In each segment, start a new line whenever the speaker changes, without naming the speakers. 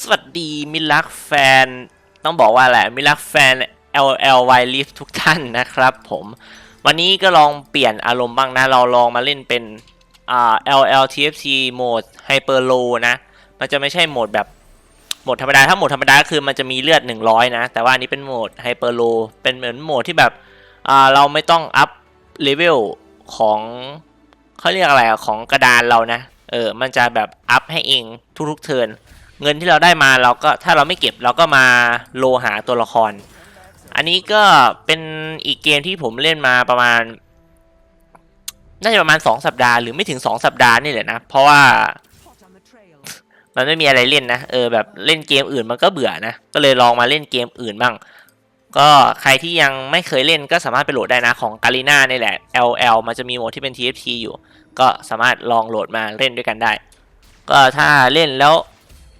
สวัสดีมิตรรักแฟน ต้องบอกว่าแหละมิตรรักแฟน LLY l i f ทุกท่านนะครับผม วันนี้ก็ลองเปลี่ยนอารมณ์บ้างนะ เราลองมาเล่นเป็นอ่า LL TFT โหมด Hyper Low นะ มันจะไม่ใช่โหมดแบบโหมดธรรมดา ถ้าโหมดธรรมดาคือมันจะมีเลือด 100 นะ แต่ว่าอันนี้เป็นโหมด Hyper Low เป็นเหมือนโหมดที่แบบอ่าเราไม่ต้องอัพเลเวลของเขาเรียกอะไรของกระดานเรานะ เออ มันจะแบบอัพให้เองทุกๆเทิร์น เงินที่เราได้มาเราก็ถ้าเราไม่เก็บเราก็มาโลหาตัวละคร อันนี้ก็เป็นอีกเกมที่ผมเล่นมาประมาณ น่าจะประมาณ 2 สัปดาห์หรือไม่ถึง 2 สัปดาห์นี่แหละนะ เพราะว่ามันไม่มีอะไรเล่นนะ เออแบบเล่นเกมอื่นมันก็เบื่อนะ ก็เลยลองมาเล่นเกมอื่นบ้าง ก็ใครที่ยังไม่เคยเล่นก็สามารถไปโหลดได้นะของกาลิน่านี่แหละ LL มันจะมีโหมดที่เป็น TFT อยู่ ก็สามารถลองโหลดมาเล่นด้วยกันได้ ก็ถ้าเล่นแล้ว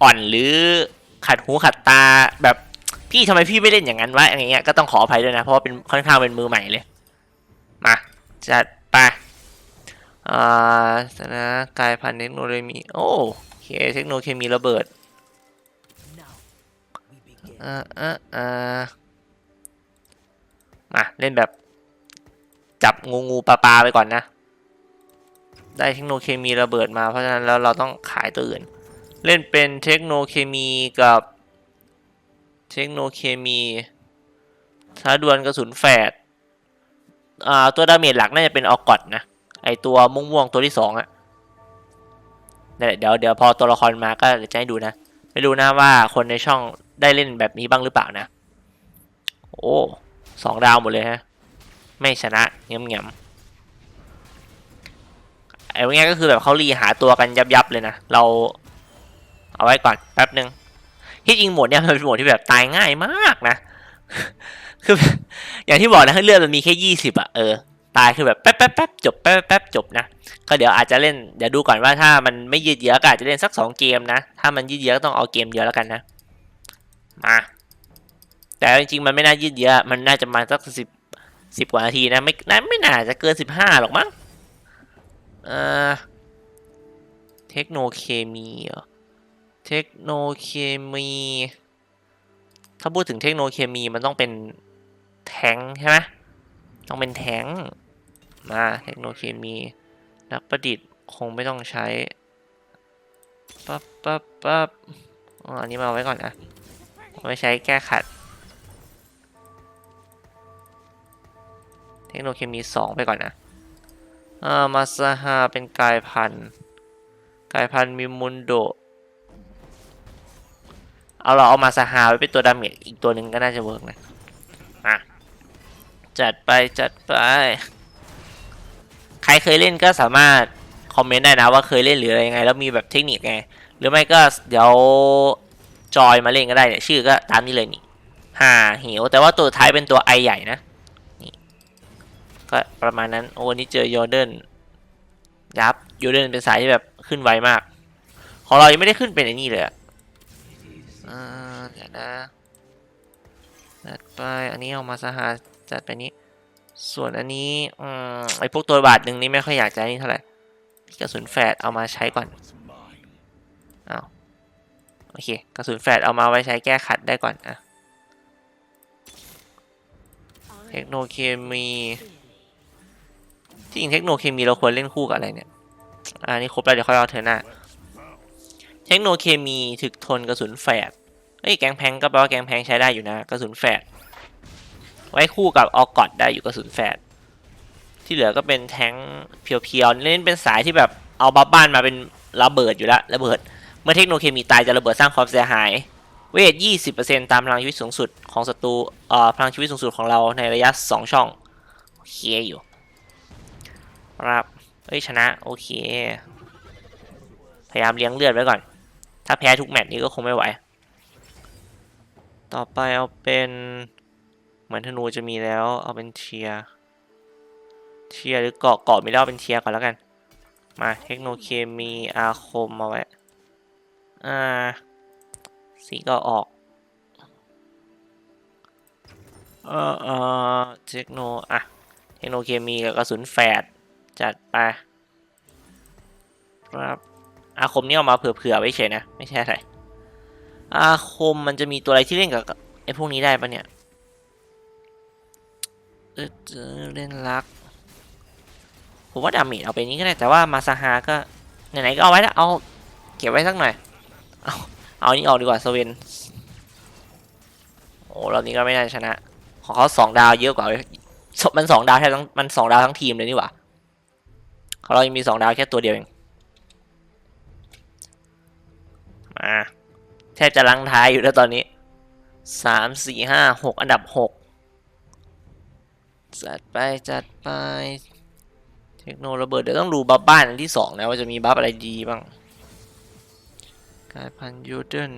อ่อนหรือขัดหูขัดตาแบบพี่ทำไมพี่ไม่เล่นอย่างนั้นวะอย่างเงี้ยก็ต้องขออภัยด้วยนะเพราะว่าเป็นค่อนข้างเป็นมือใหม่เลยมาจัดไปอ่าสถนะกายพันธุ์เทคโนโลยีโอ้โอเคเทคโนโลยีระเบิดอ่าอ่าอ่ามาเล่นแบบ จับงูงูปลาปลาไปก่อนนะ ได้เทคโนโลยีระเบิดมาเพราะฉะนั้นแล้วเราต้องขายตัวอื่น เล่นเป็นเทคโนโลยีกับเทคโนโลยีท้าดวลกระสุนแฝดอ่าตัวดาเมจหลักน่าจะเป็นออกอดนะ ไอตัวม่วงๆตัวที่สองอะนั่นแหละเดี๋ยวเดี๋ยวพอตัวละครมาก็จะให้ดูนะ ไม่รู้นะว่าคนในช่องได้เล่นแบบนี้บ้างหรือเปล่านะ โอ้สองดาวหมดเลยฮะ ไม่ชนะเงียบเงียบไอ้พวกนี้ก็คือแบบเขารีหาตัวกันยับยับๆเลยนะ เรา เอาไว้ก่อนแป๊บหนึ่งที่จริงโหมดเนี้ยมันเป็นโหมดที่แบบตายง่ายมากนะ คือ อย่างที่บอกนะเลือดมันมีแค่ยี่สิบอะเออตายคือแบบแป๊บแป๊บแป๊บจบแป๊บแป๊บจบนะก็เดี๋ยวอาจจะเล่นเดี๋ยวดูก่อนว่าถ้ามันไม่ยืดเยื้อก็อาจจะเล่นสักสองเกมนะ ถ้ามันยืดเยื้อก็ต้องเอาเกมเดียวแล้วกันนะมาแต่จริงๆมันไม่น่ายืดเยื้อมันน่าจะมาสักสิบสิบกว่านาทีนะไม่น่าไม่น่าจะเกินสิบห้าหรอกมั้งเออเทคโนเคมีเหรอ เทคโนเคมี ถ้าพูดถึงเทคโนเคมีมันต้องเป็นแทงใช่ไหมต้องเป็นแทงมาเทคโนเคมีนักประดิษฐ์คงไม่ต้องใช้ปั๊บปั๊บปั๊บอ,อันนี้มาไว้ก่อนนะไว้ใช้แก้ขัด เทคโนโลยีมีสองไปก่อนนะอ่ามาซาฮาเป็นกายพันธุ์กายพันธุ์มีมุนโด เอาเราเอามาซาฮาไว้เป็นตัวดาเมจอีกตัวหนึ่งก็น่าจะเวิร์กนะอะจัดไปจัดไป ใครเคยเล่นก็สามารถคอมเมนต์ได้นะว่าเคยเล่นหรืออะไรยังไง แล้วมีแบบเทคนิคไง หรือไม่ก็เดี๋ยวจอยมาเล่นก็ได้เนี่ยชื่อก็ตามนี้เลยนี่ห่าหิวแต่ว่าตัวท้ายเป็นตัวไอใหญ่นะนี่ก็ประมาณนั้นโอ้นี่เจอโยเดนยับโยเดนเป็นสายที่แบบขึ้นไวมาก ของเรายังไม่ได้ขึ้นเป็นไอ้นี่เลยอะ นะจัดไปอันนี้เอามาสหาจัดไปนี้ ส่วนอันนี้อืมไอพวกตัวบาทหนึ่งนี่ไม่ค่อยอยากจะนี่เท่าไหร่กระสุนแฝดเอามาใช้ก่อนอ้าวโอเคกระสุนแฝดเอามาไว้ใช้แก้ขัดได้ก่อนอะเทคโนเคมีที่จริงเทคโนเคมีเราควรเล่นคู่กับอะไรเนี่ยอันนี้ครบแล้วเดี๋ยวค่อยเอาเธอหน้า เทคโนเคมีถึกทนกระสุนแฝด เอ้ยแกงแพงก็แปลว่าแกงแพงใช้ได้อยู่นะกระสุนแฝดไว้คู่กับออกอดได้อยู่กระสุนแฝดที่เหลือก็เป็นแท้งเพียวๆเล่นเป็นสายที่แบบเอาบัฟบ้านมาเป็นระเบิดอยู่แล้วระเบิด เมื่อเทคโนโลยีตายจะระเบิดสร้างความเสียหาย เวท 20%ตามพลังชีวิตสูงสุดของศัตรูเอ่อพลังชีวิตสูงสุดของเราในระยะ 2 ช่องโอเคอยู่ครับเอ้ยชนะโอเค พยายามเลี้ยงเลือดไว้ก่อน ถ้าแพ้ทุกแมตช์นี้ก็คงไม่ไหว ต่อไปเอาเป็น เหมือนธนูจะมีแล้ว เอาเป็นเทีย เทียหรือเกาะเกาะไม่ได้เอาเป็นเทียก่อนแล้วกัน มาเทคโนเคมีอาคมมาไว้ อ่า สีก็ออกเออเออเทคโนอะเทคโนเคมีกับกระสุนแฝดจัดไปครับอาคมนี่เอามาเผื่อๆไว้เฉยนะ ไม่ใช่อะไร อาคมมันจะมีตัวอะไรที่เล่นกับไอ้พวกนี้ได้ปะเนี่ยเออเล่นรัก ผมว่าดาเมจเอาไปนี้ก็ได้ แต่ว่ามาซาฮาก็ไหนๆก็เอาไว้แล้วเอาเก็บไว้สักหน่อย เอาเอาอันนี้ออกดีกว่าสเวนโอ้รอบนี้ก็ไม่น่าชนะ ของเขาสองดาวเยอะกว่ามันสองดาวแค่ทั้งมันสองดาวทั้งทีมเลยนี่หว่าเของเรายังมีสองดาวแค่ตัวเดียวเองมา บจะลังท้ายอยู่แล้วตอนนี้สามสี่ห้าหกอันดับหกจัดไปจัดไป เทคโนโลยีระเบิดเดี๋ยวต้องดูบัฟบ้านอันที่สองนะว่าจะมีบัฟอะไรดีบ้างกายพันยูเดน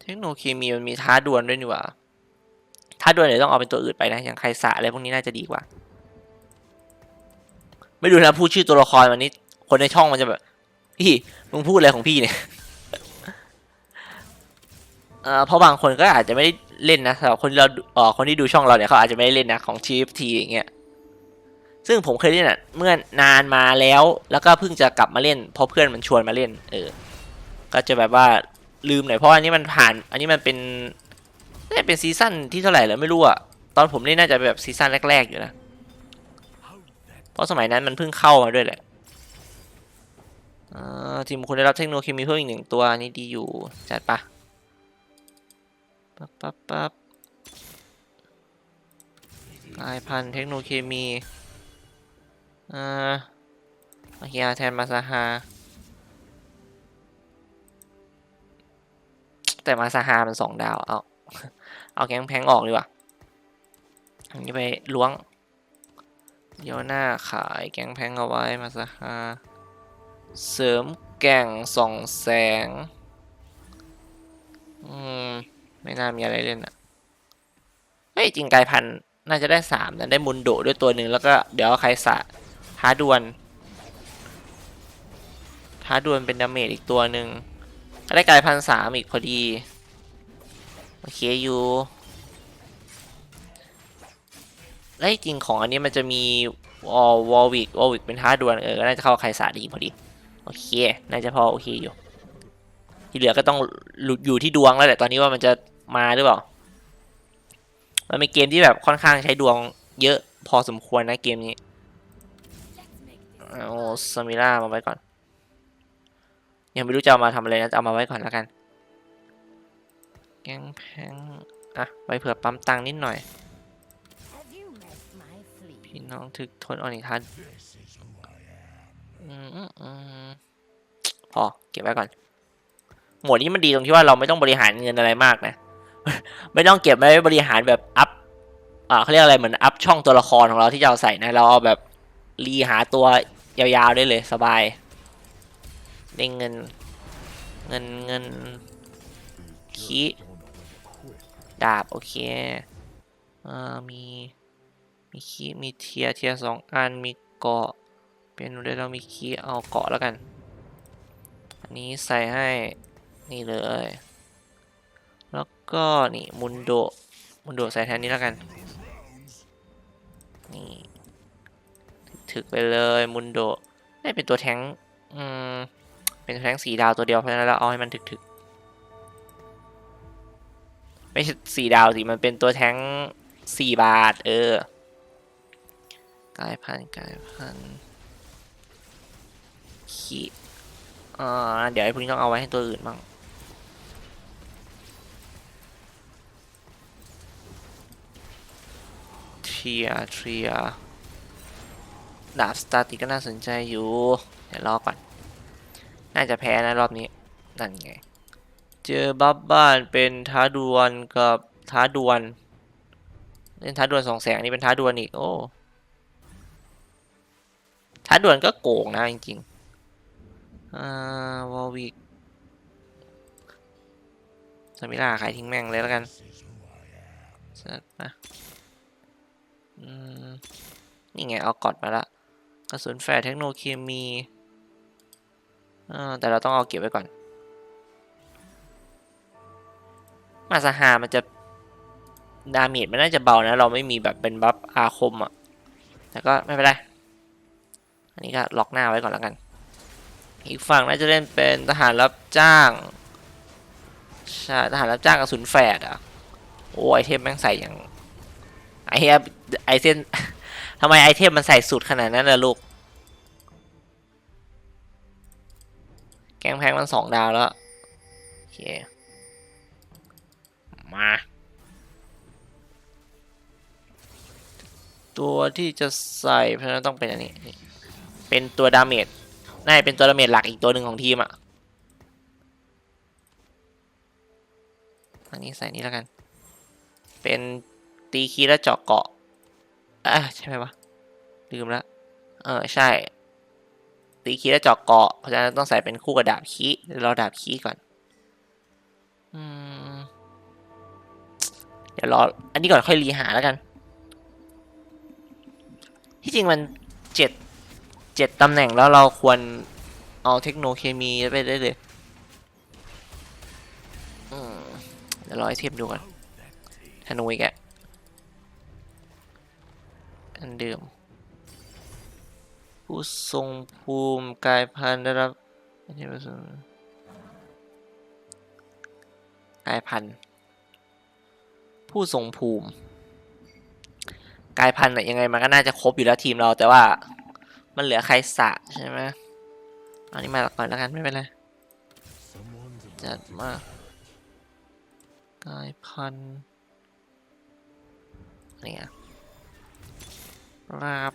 เทคโนเคมีมันมีท้าดวลด้วยนี่หว่าท้าดวลเดี๋ยวต้องเอาเป็นตัวอื่นไปนะ อย่างไคสะอะไรพวกนี้น่าจะดีกว่า ไม่ดูนะพูดชื่อตัวละครวันนี้ คนในช่องมันจะแบบ พี่มึงพูดอะไรของพี่เนี่ยเอ่อเพราะบางคนก็อาจจะไม่ได้เล่นนะสำหรับคนที่เราเอ่อคนที่ดูช่องเราเนี่ยเขาอาจจะไม่ได้เล่นนะของ TFT อย่างเงี้ยซึ่งผมเคยเล่นอะเมื่อนานมาแล้วแล้วก็เพิ่งจะกลับมาเล่นเพราะเพื่อนมันชวนมาเล่น เออ ก็จะแบบว่าลืมหน่อยเพราะอันนี้มันผ่าน อันนี้มันเป็นน่าเป็นซีซั่นที่เท่าไหร่แล้วไม่รู้อะตอนผมเล่นน่าจะแบบซีซั่นแรกๆอยู่นะเพราะสมัยนั้นมันเพิ่งเข้ามาด้วยแหละ ทีมคุณได้รับเทคโนโลยีเพิ่มอีกหนึ่งตัวนี้ดีอยู่ จัดปะปั๊บปั๊บปั๊บกลายพันธุ์เทคโนเคมีอ่าโอเคแทนมาซาฮา แต่มาซาฮามันสองดาว เอา เอาแก๊งแพงออกดีกว่าอันนี้ไปล้วง เดี๋ยวหน้าขายแก๊งแพงเอาไว้มาซาฮา เสริมแก่งส่องแสง อืม ไม่น่ามีอะไรเล่นอะเฮ้ยจริงกายพันน่าจะได้สามนะได้มุนโดด้วยตัวหนึ่งแล้วก็เดี๋ยวใครสะท้าดวลท้าดวลเป็นดาเมจอีกตัวหนึ่งได้กายพันสามอีกพอดี โอเคอยู่แล้จริงของอันนี้มันจะมีวอลวิกวอลวิกเป็นท้าดวลเออก็น่าจะเข้าใครสะดีพอดี โอเค น่าจะพอโอเคอยู่ ที่เหลือก็ต้องหลุดอยู่ที่ดวงแล้วแหละตอนนี้ว่ามันจะมาหรือเปล่า มันเป็นเกมที่แบบค่อนข้างใช้ดวงเยอะพอสมควรนะเกมนี้เอาสมิล่ามาไว้ก่อน ยังไม่รู้จะเอามาทำอะไรนะเอามาไว้ก่อนแล้วกัน แกงแพงอะไว้เผื่อปั๊มตังค์นิดหน่อย พี่น้องถึกทนออนิทันอืมอืมอืม พอเก็บไว้ก่อน หมวดนี้มันดีตรงที่ว่าเราไม่ต้องบริหารเงินอะไรมากนะ ไม่ต้องเก็บไว้บริหารแบบอัพอ่าเขาเรียกอะไรเหมือนอัพช่องตัวละครของเราที่จะเอาใส่นะ เราเอาแบบรีหาตัวยาวๆได้เลยสบายได้เงิน เงินเงินคีดาบโอเคอ่ามีมีคีมีเทียเทียสองอันมีเกาะ เป็นได้เรามีคีเอาเกาะแล้วกัน อันนี้ใส่ให้นี่เลย แล้วก็นี่มุนโดมุนโดใส่แทนนี้แล้วกัน นี่ถึกไปเลยมุนโดได้เป็นตัวแทงอืมเป็นแทงสีดาวตัวเดียวเพราะฉะนั้นเราเอาให้มันถึกๆไม่ใช่สีดาวสิมันเป็นตัวแทงสี่บาท เออกลายพันธุ์กลายพันธุ์ ขีอ่าเดี๋ยวไอ้พวกนี้ต้องเอาไว้ให้ตัวอื่นบ้างเทียเทียดาบสตาร์ติก็น่าสนใจอยู่ เดี๋ยวรอก่อน น่าจะแพ้นะรอบนี้ นั่นไง เจอบัฟบ้านเป็นท้าดวลกับท้าดวลเล่นท้าดวลสองแสงนี่เป็นท้าดวลอีก โอ้ ท้าดวนก็โกงนะจริงๆ อ่าวอลวิกสมิล่าขายทิ้งแม่งเลยแล้วกันสัตว์นะอืมนี่ไงเอากอดมาละกระสุนแฟร์เทคโนเคมีอ่าแต่เราต้องเอาเก็บไว้ก่อน มาสหามันจะดาเมจมันน่าจะเบานะ เราไม่มีแบบเป็นบัฟอาคมอะ่ะแต่ก็ไม่เป็นไร อันนี้ก็ล็อกหน้าไว้ก่อนแล้วกัน อีกฝั่งน่าจะเล่นเป็นทหารรับจ้าง ใช่ ทหารรับจ้างกระสุนแฝดอะ โอ้ไอเทมแม่งใส่อย่าง ไอเฮียไอเส้นทำไมไอเทมมันใส่สุดขนาดนั้นล่ะลูก แกงแพงมันสองดาวแล้ว โอเค มา ตัวที่จะใส่เพราะนั้นต้องเป็นอันนี้ เป็นตัวดาเมจ น่าจะเป็นตัวดาเมจหลักอีกตัวหนึ่งของทีมอะอันนี้ใส่นี้แล้วกัน เป็นตีคีและเจาะเกาะอะใช่ไหมวะลืมล้วเออใช่ ตีคีและเจาะเกาะเพราะฉะนั้นต้องใส่เป็นคู่กับดาบคีเราดาบคีก่อนอืมเดี๋ยวรออันนี้ก่อนค่อยรีหาแล้วกัน ที่จริงมันเจ็ด เจ็ดตำแหน่งแล้วเราควรเอาเทคโนเคมีไปได้เลยเดี๋ยวรอไอเทมดูก่อนธนูอีกอะอันเดิม ผู้ทรงภูมิกายพันธุ์ได้รับอันนี้เป็นส่วนกายพันธุ์ผู้ทรงภูมิ กายพันธุ์น่ะยังไงมันก็น่าจะครบอยู่แล้วทีมเราแต่ว่า มันเหลือใครสะใช่ไหมเอานี้มาก่อนแล้วกันไม่เป็นไรจัดมากกายพันเนี่ยราบ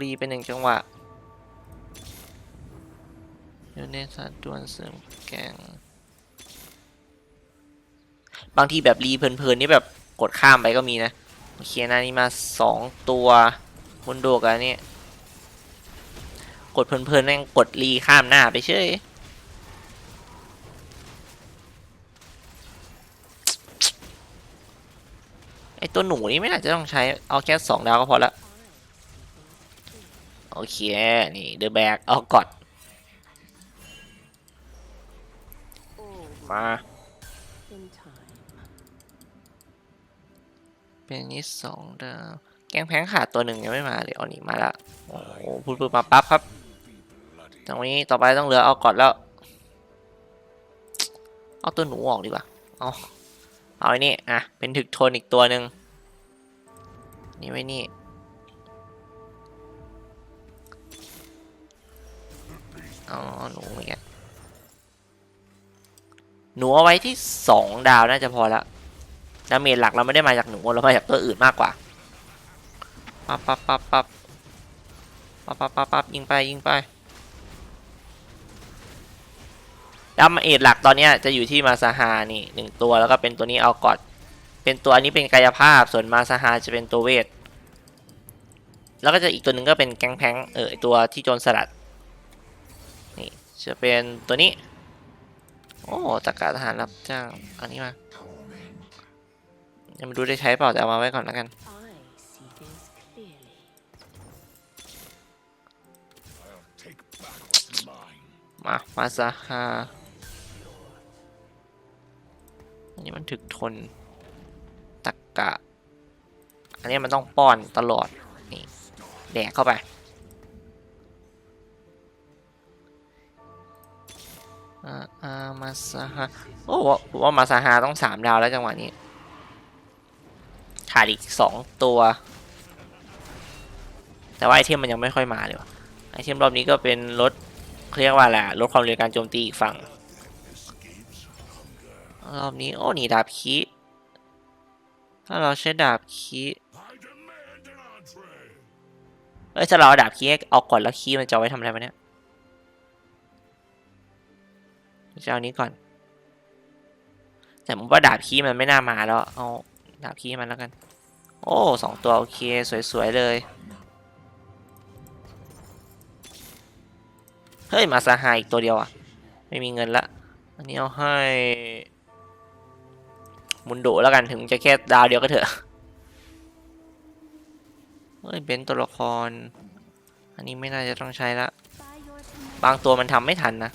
รีเป็นหนึ่งจังหวะยูเนสันดวนเสริมแกง บางทีแบบรีเพลินๆนี่แบบกดข้ามไปก็มีนะ โอเคนะนี่มาสองตัว บนโดกอันนี้กดเพลินๆแม่งกดรีข้ามหน้าไปเฉยไอตัวหนูนี่ไม่น่าจะต้องใช้ เอาแค่สองดาวก็พอละ โอเค นี่เดอะแบกเอาก่อนมา
In time.
เป็นอันนี้สองดาวแกงแพงขาดตัวหนึ่งยังไม่มาเลยเอานี่มาละโอ้โหพูดปุ๊บมาปั๊บครับตรงนี้ต่อไปต้องเหลือเอาก่อนแล้ว เอาตัวหนูออกดีกว่า เอาเอาไอ้นี่อะเป็นถึกทนอีกตัวหนึ่งนี่ไว้นี่เอาเอาหนูอีกแล้วหนูเอาไว้ที่สองดาวน่าจะพอละดาเมจหลักเราไม่ได้มาจากหนูเรามาจากตัวอื่นมากกว่า ปั๊บปั๊บปั๊บปั๊บปั๊บปั๊บปั๊บปั๊บยิงไปยิงไปดาเมจหลักตอนนี้จะอยู่ที่มาซาฮานี่หนึ่งตัวแล้วก็เป็นตัวนี้เอากอดเป็นตัวอันนี้เป็นกายภาพส่วนมาซาฮาจะเป็นตัวเวท แล้วก็จะอีกตัวหนึ่งก็เป็นแก๊งแพงเออตัวที่โจรสลัดนี่จะเป็นตัวนี้ โอ้ตะกาทหารรับจ้างเอันนี้มายังไม่รู้ได้ใช้เปล่าแต่เอามาไว้ก่อนแล้วกัน มามาซาฮาอันนี้มันถึกทนตะกกะ อันนี้มันต้องป้อนตลอด นี่แดกเข้าไป อ่าอามาซาฮาโอ้ผมว่ามาซาฮาต้องสามดาวแล้วจังหวะนี้ขาดอีกสองตัว แต่ว่าไอเทมมันยังไม่ค่อยมาเลยวะไอเทมรอบนี้ก็เป็นลด เรียกว่าอะไรอะลดความเร็วการโจมตีอีกฝั่งรอบนี้โอ้นี่ดาบคีถ้าเราใช้ดาบคีเอ้ยถ้าเราดาบคีเอาก่อนแล้วคีมันจะไว้ทำอะไรวะเนี่ยจะเอานี้ก่อน แต่ผมว่าดาบคีมันไม่น่ามาแล้ว เอาดาบคีมันแล้วกัน โอ้สองตัวโอเค สวยๆเลย เฮ้ย มาซาฮาอีกตัวเดียวอะ ไม่มีเงินละ อันนี้เอาให้ มุนโดแล้วกันถึงจะแค่ดาวเดียวก็เถอะเฮ้ยเป็นตัวละคร อันนี้ไม่น่าจะต้องใช้ละ บางตัวมันทำไม่ทันนะ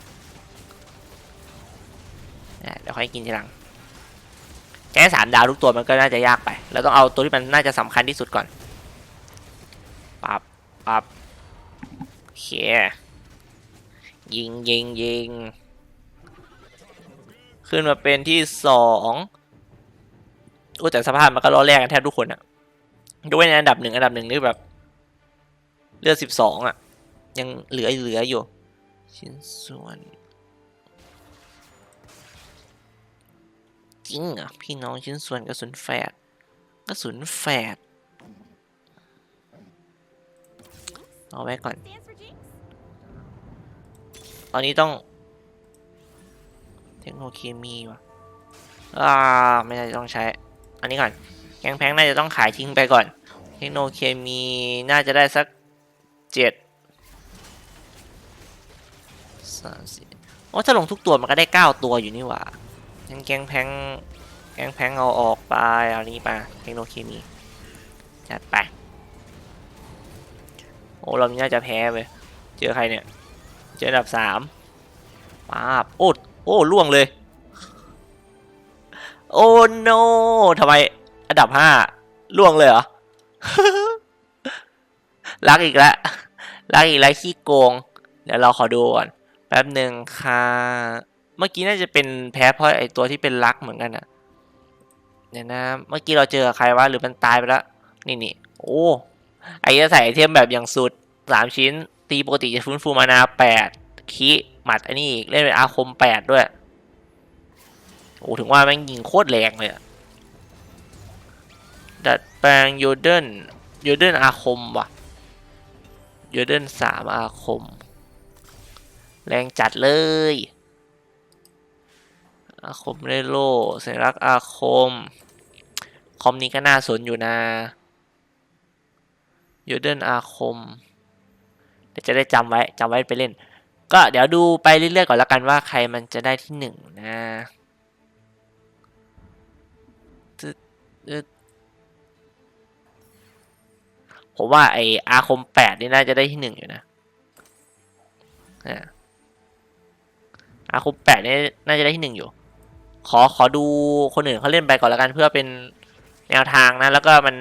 เดี๋ยวค่อยกินทีหลังแค่สามดาวทุกตัวมันก็น่าจะยากไป เราต้องเอาตัวที่มันน่าจะสำคัญที่สุดก่อนปับปับโอเค ยิงยิงยิงขึ้นมาเป็นที่สองโอ้แต่สภาพมันก็ล้อแรกกันแทบทุกคนอะยกเว้นอันดับหนึ่งอันดับหนึ่งนี่แบบ เลือดสิบสองอะยังเหลือเหลืออยู่ ชิ้นส่วนจริงเหรอพี่น้องชิ้นส่วนกระสุนแฝดกระสุนแฝดเอาไว้ก่อน ตอนนี้ต้อง เทคโนเคมีวะอ่าไม่น่าจะต้องใช้ อันนี้ก่อนแกงแพงน่าจะต้องขายทิ้งไปก่อน เทคโนเคมีน่าจะได้สักเจ็ดสามสี่โอ้ถ้าลงทุกตัวมันก็ได้เก้าตัวอยู่นี่หว่างั้นแกงแพงแกงแพงเอาออกไปเอานี้ไปเทคโนเคมีจัดไปโอ้เราน่าจะแพ้ไปเจอใครเนี่ย เจออันดับสามป้าบโอ้โอ้ล่วงเลย โอ้ no ทำไมอันดับห้าล่วงเลยเหรอรักอีกแล้วรักอีกแล้วขี้โกง เดี๋ยวเราขอดูก่อนแป๊บหนึ่งค่ะ เมื่อกี้น่าจะเป็นแพ้เพราะไอตัวที่เป็นรักเหมือนกันอะเดี๋ยวนะ เมื่อกี้เราเจอใครวะหรือมันตายไปแล้ว นี่นี่โอ้ไอ้จะใส่ไอเทมแบบอย่างสุดสามชิ้น ตีปกติจะฟื้นฟูมานาแปดคีหมัดอันนี้อีกเล่นเป็นอาคมแปดด้วย โอ้ถึงว่าแม่งยิงโคตรแรงเลยดัดแปลงโยเดนโยเดนอาคมว่ะโยเดนสามอาคม แรงจัดเลย อาคมเรโลสัญลักษณ์อาคม คอมนี้ก็น่าสนอยู่นะโยเดนอาคม จะได้จำไว้จำไว้ไปเล่น ก็เดี๋ยวดูไปเรื่อยๆก่อนแล้วกันว่าใครมันจะได้ที่หนึ่งนะผมว่าไออาคมแปดนี่น่าจะได้ที่หนึ่งอยู่นะอ่าอาคมแปดนี่น่าจะได้ที่หนึ่งอยู่ ขอขอดูคนอื่นเขาเล่นไปก่อนแล้วกันเพื่อเป็นแนวทางนะ แล้วก็มัน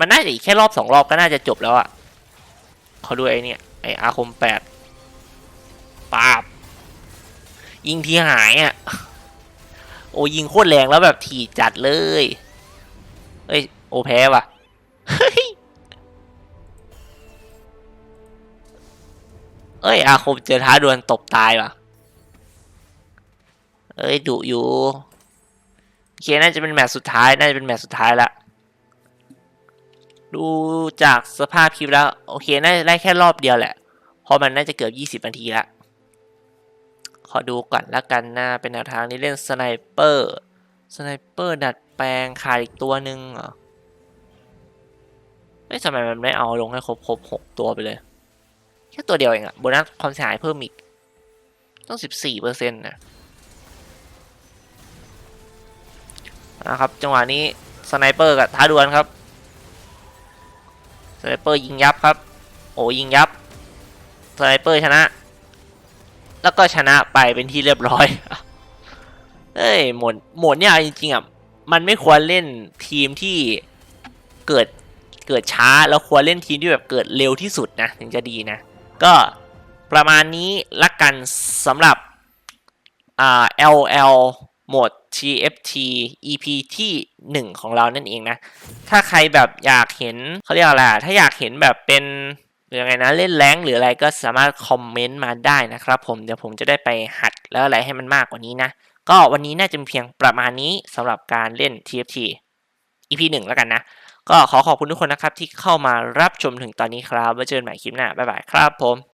มันน่าจะอีกแค่รอบสองรอบก็น่าจะจบแล้วอะ เขอดูไอเนี่ยไออาคมแปดปาบ ยิงทีหายอะ่ะ โอ้ยิงโคตรแรงแล้วแบบถี่จัดเลย เอ้ย โอแพ้ว่ะเฮ้ยเอ้ย อาคมเจอท้าดวลตบตายว่ะ เอ้ยดุอยู่ โอเค น่าจะเป็นแมตช์สุดท้าย น่าจะเป็นแมตช์สุดท้ายละ ดูจากสภาพคลิปแล้ว โอเคน่าจะได้แค่รอบเดียวแหละ เพราะมันน่าจะเกือบ 20 นาทีละ ขอดูก่อนละกันนะเป็นแนวทางนี้เล่นสไนเปอร์สไนเปอร์ดัดแปลงขาดอีกตัวหนึ่งเหรอเฮ้ยทำไมมันไม่เอาลงให้ครบครบหกตัวไปเลย แค่ตัวเดียวเองอะโบนัสความเสียหายเพิ่มอีก ต้อง14เปอร์เซ็นต์นะนะครับ จังหวะนี้สไนเปอร์กับท้าดวลครับ สไนเปอร์ยิงยับครับ โอ้ยิงยับสไนเปอร์ชนะ แล้วก็ชนะไปเป็นที่เรียบร้อย เอ้ยหมดหมดเนี่ยจริงๆอะ มันไม่ควรเล่นทีมที่เกิดเกิดช้า แล้วควรเล่นทีมที่แบบเกิดเร็วที่สุดนะ ถึงจะดีนะ ก็ประมาณนี้ละกันสำหรับอ่า LL โหมด TFT EP ที่ 1 ของเรานั่นเองนะ ถ้าใครแบบอยากเห็นเขาเรียกอะไรถ้าอยากเห็นแบบเป็นหรือยังไงนะเล่นแรงหรืออะไรก็สามารถคอมเมนต์มาได้นะครับผมเดี๋ยวผมจะได้ไปหัดแล้วอะไรให้มันมากกว่านี้นะ ก็วันนี้น่าจะเพียงประมาณนี้สำหรับการเล่น TFT EP 1 แล้วกันนะ ก็ขอขอบคุณทุกคนนะครับที่เข้ามารับชมถึงตอนนี้ครับไว้เจอกันใหม่คลิปหน้าบ๊ายบายครับผม